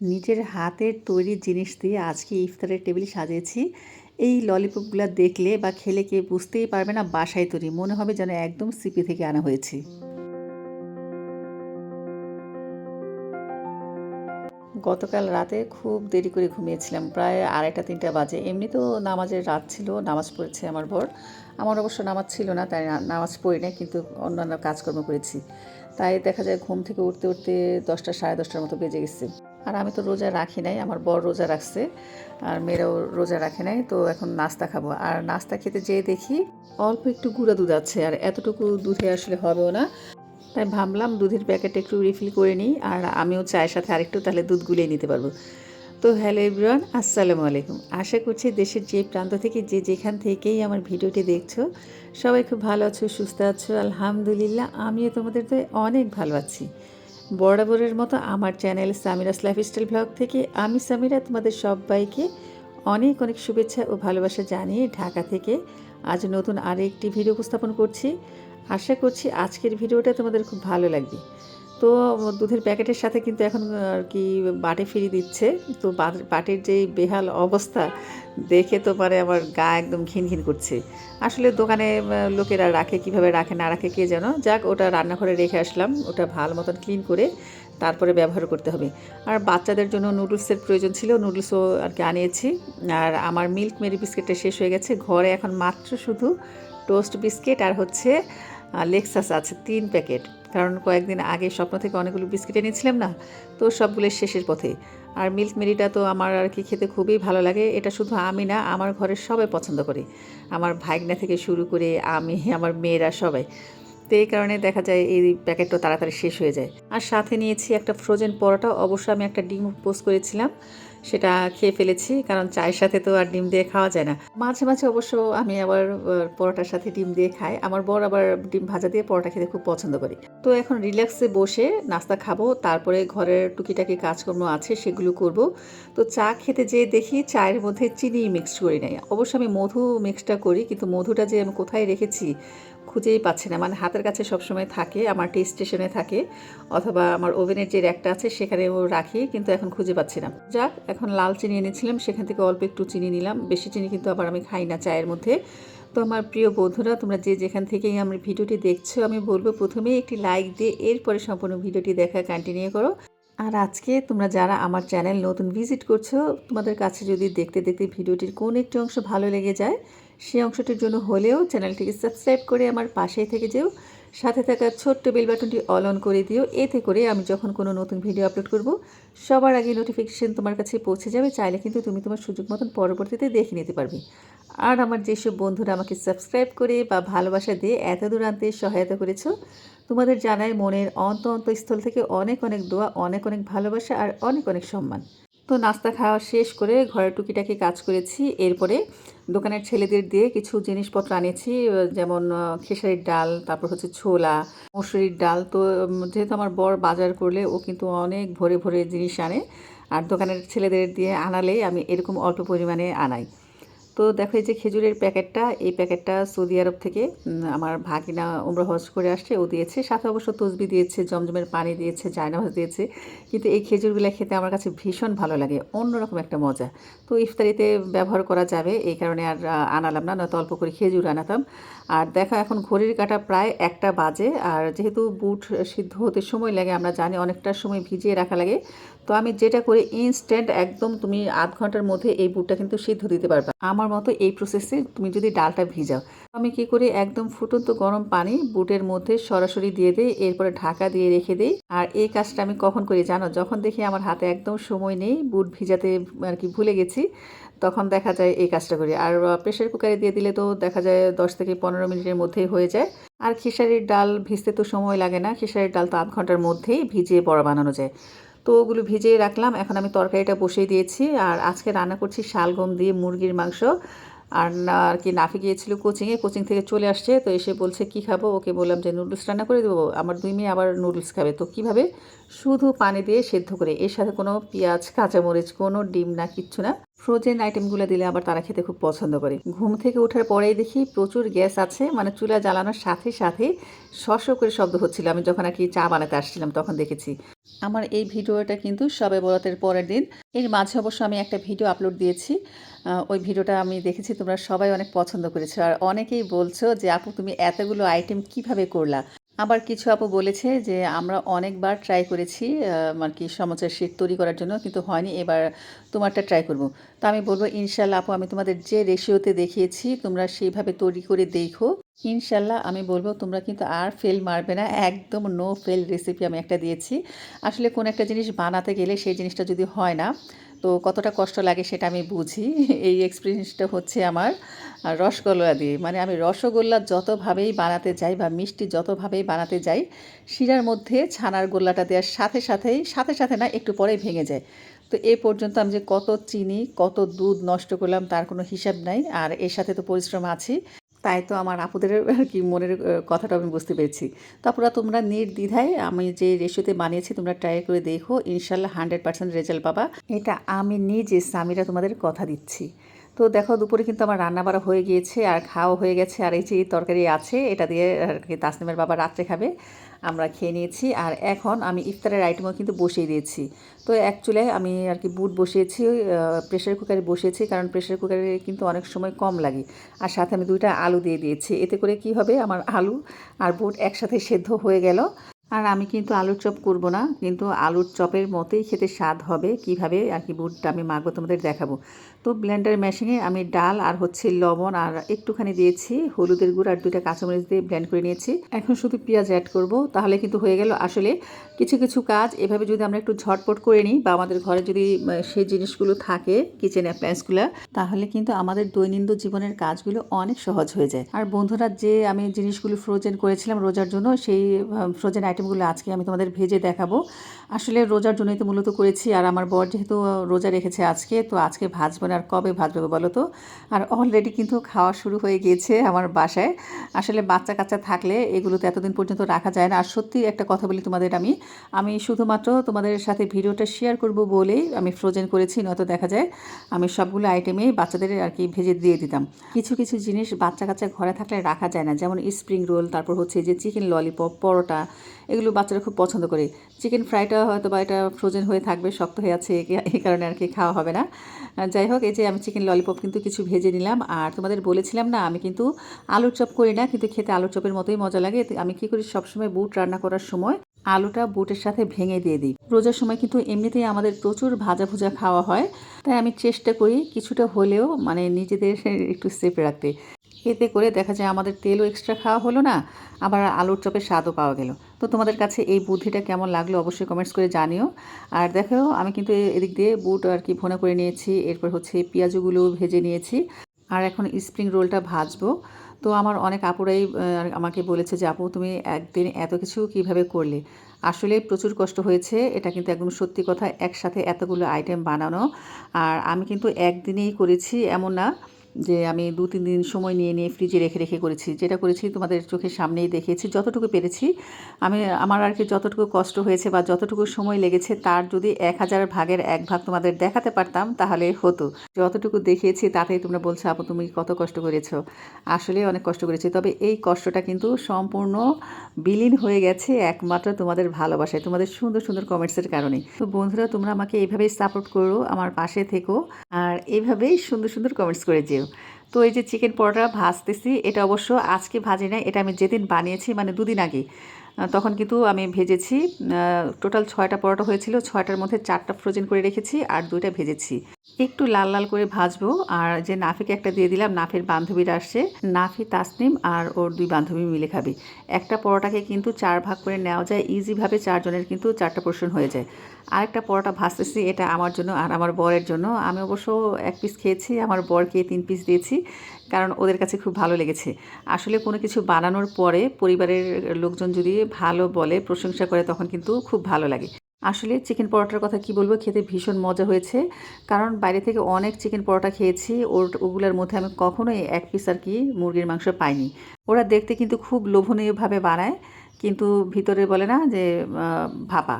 নিজের হাতের তৈরি জিনিস দিয়ে আজকে ইফতারের টেবিল সাজিয়েছি। এই ললিপপগুলো দেখলে বা খেলে কে বুঝতেই পারবে না বাসায় তৈরি। মনে হবে যেন একদম সিপি থেকে আনা হয়েছে। গতকাল রাতে খুব দেরি করে ঘুমিয়েছিলাম। প্রায় আড়াইটা, তিনটা বাজে। এমনি তো নামাজের রাত ছিল, নামাজ পড়েছে আমার বর। আমার অবশ্য নামাজ ছিল না, তাই নামাজ পড়ি না কিন্তু অন্যান্য কাজকর্ম করেছি। তাই দেখা যায় ঘুম থেকে উঠতে উঠতে দশটা, সাড়ে দশটার মতো বেজে গেছে। আর আমি তো রোজা রাখি নাই, আমার বর রোজা রাখছে, আর মেয়েরাও রোজা রাখে নাই, তো এখন নাস্তা খাব। আর নাস্তা খেতে যেয়ে দেখি অল্প একটু গুঁড়া দুধ আছে, আর এতটুকু দুধে আসলে হবেও না। তাই ভাবলাম দুধের প্যাকেট একটু রিফিল করে নিই, আর আমিও চায়ের সাথে আরেকটু তাহলে দুধ গুলিয়ে নিতে পারব। তো হ্যালো এভরিওয়ান আসসালামু আলাইকুম। আশা করছি দেশের যে প্রান্ত থেকে, যে যেখান থেকেই আমার ভিডিওটি দেখছ, সবাই খুব ভালো আছো, সুস্থ আছো, আলহামদুলিল্লাহ, আমিও তোমাদের তো অনেক ভালো আছি। বরাবরের মতো আমার চ্যানেল সামিরাস লাইফস্টাইল ব্লগ থেকে আমি সামিরা তোমাদের সবাইকে অনেক অনেক শুভেচ্ছা ও ভালোবাসা জানিয়ে ঢাকা থেকে আজ নতুন আরেকটি ভিডিও উপস্থাপন করছি। আশা করছি আজকের ভিডিওটা তোমাদের খুব ভালো লাগবে। তো দুধের প্যাকেটের সাথে কিন্তু এখন আর কি বাটে ফিরিয়ে দিচ্ছে। তো বাটির যেই বেহাল অবস্থা, দেখে তো মানে আমার গা একদম ঘিন ঘিন করছে। আসলে দোকানে লোকেরা রাখে, কীভাবে রাখে, না রাখে কে যেন যাক, ওটা রান্নাঘরে রেখে আসলাম, ওটা ভালো মতন ক্লিন করে তারপরে ব্যবহার করতে হবে। আর বাচ্চাদের জন্য নুডলসের প্রয়োজন ছিল, নুডলসও আর কি আনিয়েছি। আর আমার মিল্ক মেরি বিস্কিটটা শেষ হয়ে গেছে। ঘরে এখন মাত্র শুধু টোস্ট বিস্কিট আর হচ্ছে লেক্সাস আছে, তিন প্যাকেট। কারণ কয়েকদিন আগে স্বপ্ন থেকে অনেকগুলো বিস্কিট এনেছিলাম না, তো সবগুলো শেষের পথে। আর মিল্ক মেরিটা তো আমার আর কি খেতে খুবই ভালো লাগে, এটা শুধু আমি না, আমার ঘরের সবাই পছন্দ করে। আমার ভাইগনা থেকে শুরু করে আমি, আমার মেয়েরা সবাই। তো এই কারণে দেখা যায় এই প্যাকেটটা তাড়াতাড়ি শেষ হয়ে যায়। আর সাথে নিয়েছি একটা ফ্রোজেন পরোটা, অবশ্য আমি একটা ডিম পোস্ট করেছিলাম। সেটা খেয়ে ফেলেছি, কারণ চায়ের সাথে তো আর ডিম দিয়ে খাওয়া যায় না। মাঝে মাঝে অবশ্য আমি আবার পরোটার সাথে ডিম দিয়ে খাই। আমার বর আবার ডিম ভাজা দিয়ে পরোটা খেতে খুব পছন্দ করি। তো এখন রিল্যাক্সে বসে নাস্তা খাব, তারপরে ঘরের টুকিটাকি কাজকর্ম আছে সেগুলো করব। তো চা খেতে যেয়ে দেখি চায়ের মধ্যে চিনি মিক্স করি নাই। অবশ্য আমি মধু মিক্সটা করি, কিন্তু মধুটা যে আমি কোথায় রেখেছি খুঁজেই পাচ্ছি না। মানে হাতের কাছে সবসময় থাকে, আমার টি স্টেশনে থাকে, অথবা আমার ওভেনের যে র্যাকটা আছে সেখানেও রাখি, কিন্তু এখন খুঁজে পাচ্ছি না। যাক, এখন লাল চিনি এনেছিলাম, সেখান থেকে অল্প একটু চিনি নিলাম। বেশি চিনি কিন্তু আবার আমি খাই না চায়ের মধ্যে। তো আমার প্রিয় বন্ধুরা, তোমরা যে যেখান থেকেই আমার ভিডিওটি দেখছ, আমি বলব প্রথমেই একটি লাইক দিয়ে এরপরে সম্পূর্ণ ভিডিওটি দেখা কন্টিনিউ করো। আর আজকে তোমরা যারা আমার চ্যানেল নতুন ভিজিট করছ, তোমাদের কাছে যদি দেখতে দেখতে ভিডিওটির কোন একটি অংশ ভালো লেগে যায় সেই অংশটির জন্য হলেও চ্যানেলটিকে সাবস্ক্রাইব করে আমার পাশেই থেকে যেও। সাথে থাকা ছোট্ট বেল বাটনটি অল অন করে দিও। এতে করে আমি যখন কোনো নতুন ভিডিও আপলোড করব, সবার আগে নোটিফিকেশান তোমার কাছে পৌঁছে যাবে। চাইলে কিন্তু তুমি তোমার সুযোগ মতন পরবর্তীতে দেখে নিতে পারবে। আর আমার যেসব বন্ধুরা আমাকে সাবস্ক্রাইব করে বা ভালোবাসা দিয়ে এত দূর আনতে সহায়তা করেছ, তোমাদের জানাই মনের অন্ত অন্তঃস্থল থেকে অনেক অনেক দোয়া, অনেক অনেক ভালোবাসা আর অনেক অনেক সম্মান। তো নাস্তা খাওয়া শেষ করে ঘরের টুকিটাকি কাজ করেছি। এরপরে দোকানের ছেলেদের দিয়ে কিছু জিনিসপত্র আনিয়েছি যেমন খেসারির ডাল, তারপর হচ্ছে ছোলা, মসুরির ডাল। তো যেহেতু আমার বর বাজার করলে ও কিন্তু অনেক ভরে ভরে জিনিস আনে, আর দোকানের ছেলেদের দিয়ে আনালেই আমি এরকম অল্প পরিমাণে আনাই। তো দেখো এই যে খেজুরের প্যাকেটটা, এই প্যাকেটটা সৌদি আরব থেকে আমার ভাগিনা উমরা হজ করে আসছে, ও দিয়েছে। সাথে অবশ্য তসবি দিয়েছে, জমজমের পানি দিয়েছে জায়নামাজ দিয়েছে। কিন্তু এই খেজুরগুলো খেতে আমার কাছে ভীষণ ভালো লাগে, অন্যরকম একটা মজা। তো ইফতারিতে ব্যবহার করা যাবে, এই কারণে আর আনালাম না, নয়তো অল্প করে খেজুর আনাতাম। আর দেখো এখন ঘড়ির কাটা প্রায় একটা বাজে, আর যেহেতু বুট সিদ্ধ হতে সময় লাগে, আমরা জানি অনেকটা সময় ভিজিয়ে রাখা লাগে তো আমি যেটা করি ইনস্ট্যান্ট একদম তুমি আধ ঘণ্টার মধ্যে এই বুটটা কিন্তু সিদ্ধ দিতে পারবে। আমার মতো এই প্রসেসে তুমি যদি ডালটা ভিজাও, আমি কি করি একদম ফুটন্ত গরম পানি বুটের মধ্যে সরাসরি দিয়ে দিই, এরপরে ঢাকা দিয়ে রেখে দিই। আর এই কাজটা আমি কখন করি জানো? যখন দেখি আমার হাতে একদম সময় নেই, বুট ভিজাতে আর কি ভুলে গেছি, তখন দেখা যায় এই কাজটা করি। আর প্রেশার কুকারে দিয়ে দিলে তো দেখা যায় দশ থেকে পনেরো মিনিটের মধ্যেই হয়ে যায়। আর খেসারির ডাল ভিজতে তো সময় লাগে না খেসারির ডাল তো আধ ঘণ্টার মধ্যেই ভিজিয়ে বড়া বানানো যায়। তো ওগুলো ভিজিয়ে রাখলাম। এখন আমি তরকারিটা বসিয়ে দিয়েছি। আর আজকে রান্না করছি শালগম দিয়ে মুরগির মাংস। আর আর কি নাফি গিয়েছিল কোচিংয়ে, কোচিং থেকে চলে আসছে। তো এসে বলছে, কি খাব? ওকে বললাম যে, নুডলস রান্না করে দেবো? আমার দুই মেয়ে আবার নুডলস খাবে। তো কীভাবে? শুধু পানি দিয়ে সেদ্ধ করে। এর সাথে কোনো পেঁয়াজ, কাঁচামরিচ, কোনো ডিম না, কিচ্ছু না। ফ্রোজেন আইটেমগুলো দিলে আবার তারা খেতে খুব পছন্দ করে। ঘুম থেকে ওঠার পরেই দেখি প্রচুর গ্যাস আছে মানে চুলা জ্বালানোর সাথে সাথে শস করে শব্দ হচ্ছিল। আমি যখন আর কি চা বানাতে আসছিলাম তখন দেখেছি। আমার এই ভিডিওটা কিন্তু সবে বরাতের পরের দিন। এর মাঝে অবশ্য আমি একটা ভিডিও আপলোড দিয়েছি। ওই ভিডিওটা আমি দেখেছি, তোমরা সবাই অনেক পছন্দ করেছ। আর অনেকেই বলছো যে, আপু, তুমি এতগুলো আইটেম কীভাবে করলা? আবার কিছু আপু বলেছে যে, আমরা অনেকবার ট্রাই করেছি আর কি সমোসার শীত তৈরি করার জন্য, কিন্তু হয়নি, এবার তোমারটা ট্রাই করব। তো আমি বলব, ইনশাল্লাহ আপু, আমি তোমাদের যে রেশিওতে দেখিয়েছি, তোমরা সেইভাবে তৈরি করে দেখো। ইনশাল্লাহ আমি বলব, তোমরা কিন্তু আর ফেল মারবে না, একদম নো ফেল রেসিপি আমি একটা দিয়েছি। আসলে কোন একটা জিনিস বানাতে গেলে সেই জিনিসটা যদি হয় না তো কতটা কষ্ট লাগে সেটা আমি বুঝি। এই এক্সপিরিয়েন্সটা হচ্ছে আমার রসগোল্লা দিয়ে। মানে আমি রসগোল্লা যতভাবেই বানাতে যাই বা মিষ্টি যতভাবেই বানাতে যাই, শিরার মধ্যে ছানার গোল্লাটা দেওয়ার সাথে সাথেই, সাথে সাথে না একটু পরেই ভেঙে যায়। তো এ পর্যন্ত আমি যে কত চিনি, কত দুধ নষ্ট করলাম তার কোনো হিসাব নাই। আর এর সাথে তো পরিশ্রম আছি তাই তো আমার আপুদের আর কি মনের কথাটা আমি বুঝতে পেরেছি। তারপরে তোমরা নির্দ্বিধায় আমি যে রেশিওতে বানিয়েছি, তোমরা ট্রাই করে দেখো ইনশাল্লাহ হান্ড্রেড পার্সেন্ট রেজাল্ট পাবা। এটা আমি নিজে, সামিরা তোমাদের কথা দিচ্ছি। তো দেখো দুপুরে কিন্তু আমার রান্না বাড়া হয়ে গিয়েছে, আর খাওয়া হয়ে গেছে, আর এই যে তরকারি আছে, এটা দিয়ে আর কি তাসনিমের বাবা রাত্রে খাবে, আমরা খেয়ে নিয়েছি। আর এখন আমি ইফতারের আইটেমও কিন্তু বসিয়ে দিয়েছি। তো চুলায় আমি আর কি বুট বসিয়েছি প্রেশার কুকারে বসিয়েছি, কারণ প্রেশার কুকারে কিন্তু অনেক সময় কম লাগে। আর সাথে আমি দুইটা আলু দিয়ে দিয়েছি। এতে করে কি হবে, আমার আলু আর বুট একসাথে সেদ্ধ হয়ে গেল। আর আমি কিন্তু আলুর চপ করব না, কিন্তু আলুর চপের মতোই খেতে স্বাদ হবে। কীভাবে আর কি বুটটা আমি মাখবো তোমাদের দেখাবো। তো ব্লেন্ডার মেশিনে আমি ডাল আর হচ্ছে লবণ আর একটুখানি দিয়েছি, হলুদের গুঁড়ো আর দুইটা কাঁচামরিচ দিয়ে ব্লেন্ড করে নিয়েছি। এখন শুধু পেঁয়াজ অ্যাড করব, তাহলে কিন্তু হয়ে গেল আসলে কিছু কিছু কাজ। এভাবে যদি আমরা একটু ঝটপট করে নিই বা আমাদের ঘরে যদি সেই জিনিসগুলো থাকে কিচেন অ্যাপ্লায়েন্সগুলো তাহলে কিন্তু আমাদের দৈনন্দিন জীবনের কাজগুলো অনেক সহজ হয়ে যায়। আর বন্ধুরা, যে আমি জিনিসগুলো ফ্রোজেন করেছিলাম রোজার জন্য, সেই ফ্রোজেন আইটেমগুলো আজকে আমি তোমাদের ভেজে দেখাবো। আসলে রোজার জন্যই তো মূলত করেছি, আর আমার বর যেহেতু রোজা রেখেছে আজকে, তো আজকে ভাজবো না আর কবে ভাত ভাজবে বলো তো? আর অলরেডি কিন্তু খাওয়া শুরু হয়ে গিয়েছে আমার বাসায়। আসলে বাচ্চা কাচ্চা থাকলে এগুলো তো এতদিন পর্যন্ত রাখা যায় না। আর সত্যি একটা কথা বলি তোমাদের আমি। আমি শুধুমাত্র তোমাদের সাথে ভিডিওটা শেয়ার করব বলেই আমি ফ্রোজেন করেছি, নয়তো দেখা যায় আমি সবগুলো আইটেমে বাচ্চাদের আর কি ভেজে দিয়ে দিতাম। কিছু কিছু জিনিস বাচ্চা কাচ্চা ঘরে থাকলে রাখা যায় না। যেমন স্প্রিং রোল তারপর হচ্ছে যে চিকেন ললিপপ পরোটা, এগুলো বাচ্চারা খুব পছন্দ করে। চিকেন ফ্রাইটা হয়তো বা এটা ফ্রোজেন হয়ে থাকবে, শক্ত হয়ে আছে এই কারণে আর কি খাওয়া হবে না। যাই হোক এই যে আমি চিকেন ললিপপ কিন্তু কিছু ভেজে নিলাম। আর তোমাদের বলেছিলাম না, আমি কিন্তু আলুর চপ করি না, কিন্তু খেতে আলুর চপের মতোই মজা লাগে। আমি কি করি, সবসময় বুট রান্না করার সময় আলুটা বুটের সাথে ভেঙে দিয়ে দিই। রোজার সময় কিন্তু এমনিতেই আমাদের প্রচুর ভাজা ভুজা খাওয়া হয়। তাই আমি চেষ্টা করি কিছুটা হলেও মানে নিজেদের একটু সেফ রাখতে। এতে করে দেখা যায় আমাদের তেলও এক্সট্রা খাওয়া হলো না, আবার আলুর চপের স্বাদও পাওয়া গেল। তো তোমাদের কাছে এই বুদ্ধিটা কেমন লাগল অবশ্যই কমেন্টস করে জানিও। আর দেখো, আমি কিন্তু এদিক দিয়ে বুট আর কি ভোনা করে নিয়েছি, এরপর হচ্ছে পেঁয়াজগুলো ভেজে নিয়েছি, আর এখন স্প্রিং রোলটা ভাজবো। তো আমার অনেক আপুরাই আমাকে বলেছে যে, আপু, তুমি একদিন এত কিছু কীভাবে করলে? আসলে প্রচুর কষ্ট হয়েছে, এটা কিন্তু একদম সত্যি কথা, একসাথে এতগুলো আইটেম বানানো। আর আমি কিন্তু একদিনেই করেছি, এমন না যে আমি দু, তিন দিন সময় নিয়ে নিয়ে ফ্রিজে রেখে রেখে করেছি। যেটা করেছি তোমাদের চোখের সামনেই দেখিয়েছি। যতটুকু পেরেছি, আমি, আমার আর কি যতটুকু কষ্ট হয়েছে বা যতটুকু সময় লেগেছে, তার যদি এক হাজার ভাগের এক ভাগ তোমাদের দেখাতে পারতাম, তাহলে হতো। যতটুকু দেখিয়েছি, তাতেই তোমরা বলছো, আপু, তুমি কত কষ্ট করেছ? আসলে অনেক কষ্ট করেছি। তবে এই কষ্টটা কিন্তু সম্পূর্ণ বিলীন হয়ে গেছে একমাত্র তোমাদের ভালোবাসায়, তোমাদের সুন্দর সুন্দর কমেন্টসের কারণে তো বন্ধুরা, তোমরা আমাকে এইভাবেই সাপোর্ট করো, আমার পাশে থেকো, আর এইভাবেই সুন্দর সুন্দর কমেন্টস করে যেও। তো এই যে চিকেন পরোটা ভাজতেছি, এটা অবশ্য আজকে ভাজি না এটা আমি যেদিন বানিয়েছি মানে দুদিন আগে। তখন কিন্তু আমি ভেজেছি। টোটাল ছয়টা পরোটা হয়েছিল, ছয়টার মধ্যে চারটা ফ্রোজেন করে রেখেছি আর দুইটা ভেজেছি। একটু লাল লাল করে ভাজবো আর যে নাফিকে একটা দিয়ে দিলাম, নাফের বান্ধবীরা আসছে। নাফি তাসনিম আর ওর দুই বান্ধবী মিলে খাবে। একটা পরোটাকে কিন্তু চার ভাগ করে নেওয়া যায় ইজিভাবে চারজনের কিন্তু চারটা পোর্শন হয়ে যায়। আরেকটা পরোটা ভাজতেছি, এটা আমার জন্য আর আমার বরের জন্য। আমি অবশ্য এক পিস খেয়েছি, আমার বরকে তিন পিস দিয়েছি। কারণ ওদের কাছে খুব ভালো লেগেছে। আসলে কোনো কিছু বানানোর পরে পরিবারের লোকজন যদি ভালো বলে, প্রশংসা করে, তখন কিন্তু খুব ভালো লাগে। আসলে চিকেন পরোটার কথা কি বলব, খেতে ভীষণ মজা হয়েছে। কারণ বাইরে থেকে অনেক চিকেন পরোটা খেয়েছি, ওর, ওগুলোর মধ্যে আমি কখনোই এক পিস আর কি মুরগির মাংস পাইনি। ওরা দেখতে কিন্তু খুব লোভনীয়ভাবে বানায়, কিন্তু ভিতরে বলে না যে ভাপা।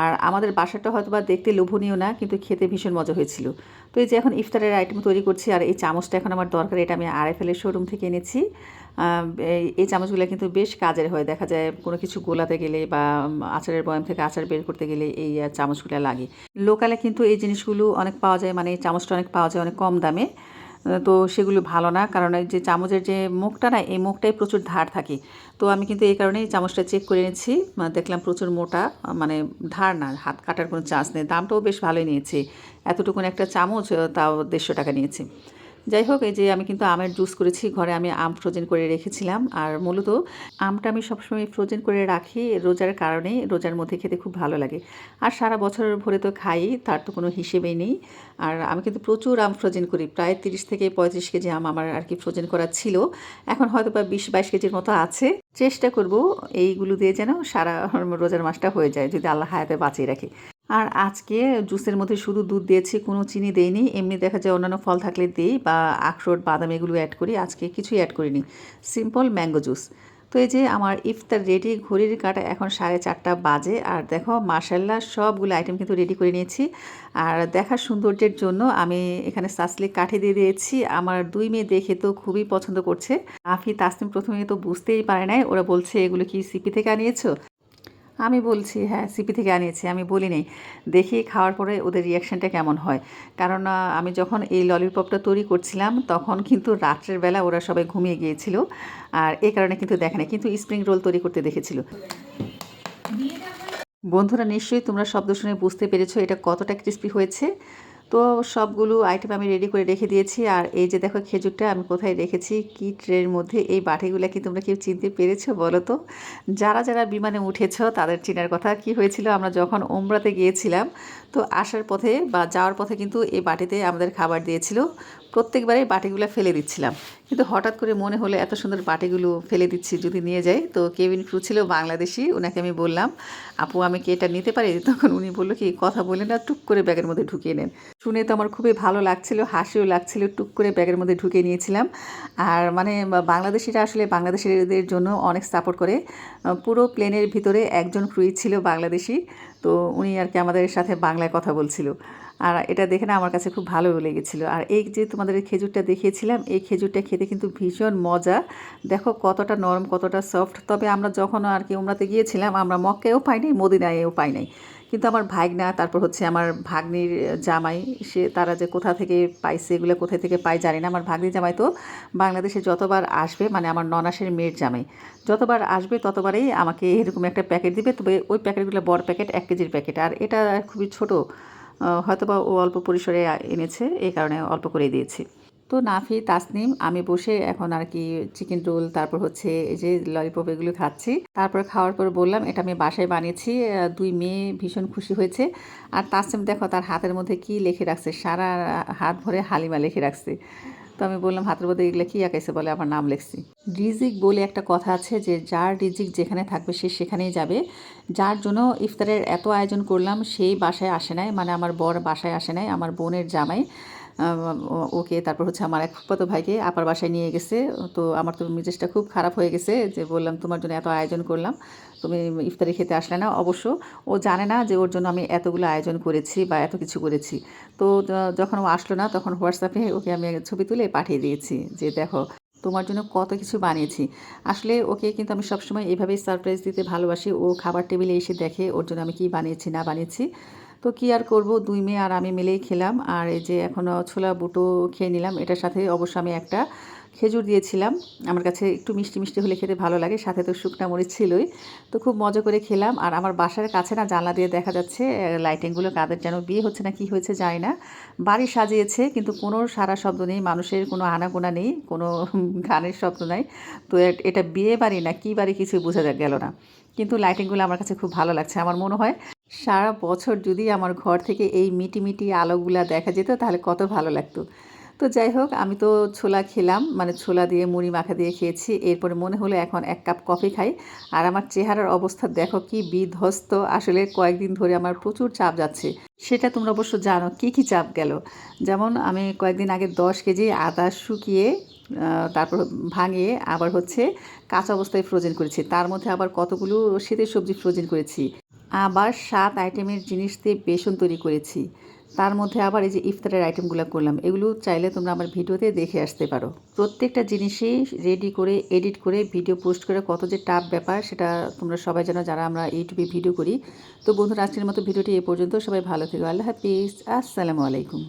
আর আমাদের বাসাটা হয়তো বা দেখতে লোভনীয় না, কিন্তু খেতে ভীষণ মজা হয়েছিল। তো এই যে এখন ইফতারের আইটেম তৈরি করছি আর এই চামচটা এখন আমার দরকার, এটা আমি আরএফএলের শোরুম থেকে এনেছি। এই- চামচগুলো কিন্তু বেশ কাজের হয়, দেখা যায় কোনো কিছু গোলাতে গেলে বা আচারের বয়াম থেকে আচার বের করতে গেলে এই চামচগুলো লাগে। লোকালে কিন্তু এই জিনিসগুলো অনেক পাওয়া যায় মানে এই চামচটা অনেক পাওয়া যায় অনেক কম দামে। তো সেগুলো ভালো না। কারণ যে চামচের যে মুখটা না, এই মুখটাই প্রচুর ধার থাকে। তো আমি কিন্তু এই কারণেই চামচটা চেক করে নিয়েছি দেখলাম প্রচুর মোটা মানে ধার না, হাত কাটার কোনো চান্স নেই। দামটাও বেশ ভালোই নিয়েছে। এতটুকুন একটা চামচ, তাও দেড়শো টাকা নিয়েছে। যাই হোক এই যে আমি কিন্তু আমের জুস করেছি, ঘরে আমি আম ফ্রোজেন করে রেখেছিলাম। আর মূলত আমটা আমি সবসময় ফ্রোজেন করে রাখি রোজার কারণে, রোজার মধ্যে খেতে খুব ভালো লাগে। আর সারা বছর ভরে তো খাই, তার তো কোনো হিসেবেই নেই। আর আমি কিন্তু প্রচুর আম ফ্রোজেন করি, প্রায় তিরিশ থেকে পঁয়ত্রিশ কেজি আম আমার আর কি ফ্রোজেন করা ছিল। এখন হয়তো বা বিশ বাইশ কেজির মতো আছে। চেষ্টা করব এইগুলো দিয়ে যেন সারা রোজার মাসটা হয়ে যায়, যদি আল্লাহ হায়াতে বাঁচিয়ে রাখে। আর আজকে জুসের মধ্যে শুধু দুধ দিয়েছি, কোনো চিনি দেইনি। এমনি দেখা যায় অন্যান্য ফল থাকলে দিই বা আখরোট, বাদাম এগুলো অ্যাড করি। আজকে কিছুই অ্যাড করিনি। সিম্পল ম্যাঙ্গো জুস তো এই যে আমার ইফতার রেডি ঘড়ির কাটা এখন সাড়ে চারটা বাজে। আর দেখো মার্শাল্লাহ সবগুলো আইটেম কিন্তু রেডি করে নিয়েছি। আর দেখার সৌন্দর্যের জন্য আমি এখানে সাসলিক কাঠি দিয়ে দিয়েছি। আমার দুই মেয়ে দেখে তো খুবই পছন্দ করছে। আফি তাসনিম প্রথমে তো বুঝতেই পারে নাই। ওরা বলছে, এগুলো কি সিপি থেকে আনিয়েছো? আমি বলছি হ্যাঁ সিপি থেকে আনিয়েছি, আমি বলি নেই দেখি খাওয়ার পরে ওদের রিয়াকশানটা কেমন হয়। কারণ আমি যখন এই ললিপপটা তৈরি করছিলাম, তখন কিন্তু রাত্রের বেলা ওরা সবাই ঘুমিয়ে গিয়েছিল। আর এ কারণে কিন্তু দেখে নাই, কিন্তু স্প্রিং রোল তৈরি করতে দেখেছিল। বন্ধুরা, নিশ্চয়ই তোমরা শব্দ শুনে বুঝতে পেরেছ এটা কতটা ক্রিস্পি হয়েছে। তো সবগুলো আইটেম আমি রেডি করে রেখে দিয়েছি। আর এই যে দেখো খেজুরটা আমি কোথায় রেখেছি? কি ট্রের মধ্যে? এই বাটিগুলো কি তোমরা কেউ চিনতে পেরেছ বলো তো? যারা যারা বিমানে উঠেছ তাদের চিনার কথা। কি হয়েছিল? আমরা যখন ওমরাতে গিয়েছিলাম তো আসার পথে বা যাওয়ার পথে কিন্তু এই বাটিতে আমাদের খাবার দিয়েছিল। প্রত্যেকবারই বাটিগুলো ফেলে দিচ্ছিলাম। কিন্তু হঠাৎ করে মনে হলো এত সুন্দর বাটিগুলো ফেলে দিচ্ছি যদি নিয়ে যাই। তো কেবিন ক্রু ছিল বাংলাদেশি, ওনাকে আমি বললাম, আপু, আমি কি এটা নিতে পারি? তখন উনি বলল কি, কথা বলে না টুক করে ব্যাগের মধ্যে ঢুকিয়ে নেন। শুনে তো আমার খুবই ভালো লাগছিল, হাসিও লাগছিল, টুক করে ব্যাগের মধ্যে ঢুকিয়ে নিয়েছিলাম। আর মানে বাংলাদেশিরা আসলে বাংলাদেশিদের জন্য অনেক সাপোর্ট করে। পুরো প্লেনের ভিতরে একজন ক্রুই ছিল বাংলাদেশি। তো উনি আর কি আমাদের সাথে বাংলায় কথা বলছিল। আর এটা দেখে না আমার কাছে খুব ভালো লেগেছিলো। আর এই যে তোমাদের খেজুরটা দেখিয়েছিলাম, এই খেজুরটা খেতে কিন্তু ভীষণ মজা। দেখো কতটা নরম, কতটা সফট তবে আমরা যখন আর কি ওমরাতে গিয়েছিলাম, আমরা মক্কেও পাইনি নাই, মদিনায়ও পাই নাই। কিন্তু আমার ভাগনা তারপর হচ্ছে আমার ভাগ্নির জামাই, সে তারা যে কোথা থেকে পাইছে, এগুলো কোথা থেকে পাই জানি না। আমার ভাগ্নির জামাই তো বাংলাদেশে যতবার আসবে মানে আমার ননাসের মেয়ের জামাই, যতবার আসবে ততবারই আমাকে এরকম একটা প্যাকেট দিবে। তবে ওই প্যাকেটগুলো বড় প্যাকেট, এক কেজির প্যাকেট, আর এটা খুবই ছোট। হয়তো বা ও অল্প পরিসরে এনেছে, এই কারণে অল্প করে দিয়েছি। তো নাফি, তাসনিম, আমি বসে এখন আর কি চিকেন রোল তারপর হচ্ছে এই যে ললিপপ এগুলো খাচ্ছি। তারপর খাওয়ার পর বললাম, এটা আমি বাসায় বানিয়েছি দুই মেয়ে ভীষণ খুশি হয়েছে। আর তাসনিম দেখো তার হাতের মধ্যে কি লিখে রাখছে, সারা হাত ভরে হালিমা লিখে রাখছে। তো আমি বললাম, হাতের মধ্যে এগুলো কী আঁকাইছে বলে আমার নাম লেখছি? রিজিক বলে একটা কথা আছে যে, যার রিজিক যেখানে থাকবে সে সেখানেই যাবে। যার জন্য ইফতারের এত আয়োজন করলাম, সেই বাসায় আসে নাই। মানে আমার বর বাসায় আসে নাই, আমার বোনের জামাই। ওকে তারপর হচ্ছে আমার এক ফুফাতো ভাইকে আপার বাসায় নিয়ে গেছে। তো আমার তো মেজাজটা খুব খারাপ হয়ে গেছে যে বললাম, তোমার জন্য এত আয়োজন করলাম, তুমি ইফতারি খেতে আসলে না? অবশ্য ও জানে না যে ওর জন্য আমি এতগুলো আয়োজন করেছি বা এত কিছু করেছি। তো যখন ও আসলো না, তখন হোয়াটসঅ্যাপে ওকে আমি ছবি তুলে পাঠিয়ে দিয়েছি যে, দেখো, তোমার জন্য কত কিছু বানিয়েছি। আসলে ওকে কিন্তু আমি সবসময় এভাবেই সারপ্রাইজ দিতে ভালোবাসি। ও খাবার টেবিলে এসে দেখে ওর জন্য আমি কি বানিয়েছি, না বানিয়েছি। তো কি আর করব? দুই মেয়ে আর আমি মিলেই খেলাম। আর এই যে এখনও ছোলা বুটো খেয়ে নিলাম। এটার সাথে অবশ্য আমি একটা খেজুর দিয়েছিলাম। আমার কাছে একটু মিষ্টি মিষ্টি হলে খেতে ভালো লাগে। সাথে তো শুকনা মরিচ ছিলই। তো খুব মজা করে খেলাম। আর আমার বাসার কাছে না জানলা দিয়ে দেখা যাচ্ছে লাইটিংগুলো কাদের যেন বিয়ে হচ্ছে না কি হয়েছে যায় না। বাড়ি সাজিয়েছে, কিন্তু কোনো সারা শব্দ নেই। মানুষের কোনো আনাগোনা নেই। কোনো গানের শব্দ নাই। তো এটা বিয়ে বাড়ি না কী বাড়ি কিছু বোঝা গেল না। কিন্তু লাইটিংগুলো আমার কাছে খুব ভালো লাগছে। আমার মনে হয় সারা বছর যদি আমার ঘর থেকে এই মিটি মিটি আলোগুলা দেখা যেত, তাহলে কত ভালো লাগতো। তো যাই হোক, আমি তো ছোলা খেলাম মানে ছোলা দিয়ে মুড়ি মাখা দিয়ে খেয়েছি। এরপরে মনে হলো এখন এক কাপ কফি খাই। আর আমার চেহারার অবস্থা দেখো কি বিধ্বস্ত। আসলে কয়েকদিন ধরে আমার প্রচুর চাপ যাচ্ছে। সেটা তোমরা অবশ্য জানো কি কি চাপ গেল। যেমন আমি কয়েকদিন আগে দশ কেজি আদা শুকিয়ে তারপর ভাঙিয়ে আবার হচ্ছে কাঁচা অবস্থায় ফ্রোজেন করেছি। তার মধ্যে আবার কতগুলো শীতের সবজি ফ্রোজেন করেছি। আবার সাত আইটেমের জিনিস দিয়ে বেসন তৈরি করেছি। তার মধ্যে আবার এই যে ইফতারের আইটেমগুলো করলাম, এগুলো চাইলে তোমরা আমার ভিডিওতে দেখে আসতে পারো। প্রত্যেকটা জিনিসই রেডি করে এডিট করে ভিডিও পোস্ট করে কত যে টাফ ব্যাপার সেটা তোমরা সবাই জানো যারা আমরা ইউটিউবে ভিডিও করি। তো বন্ধুরা, আজকের মতো ভিডিওটি এ পর্যন্ত। সবাই ভালো থেকো। আল্লাহ হাফিজ। আসসালামু আলাইকুম।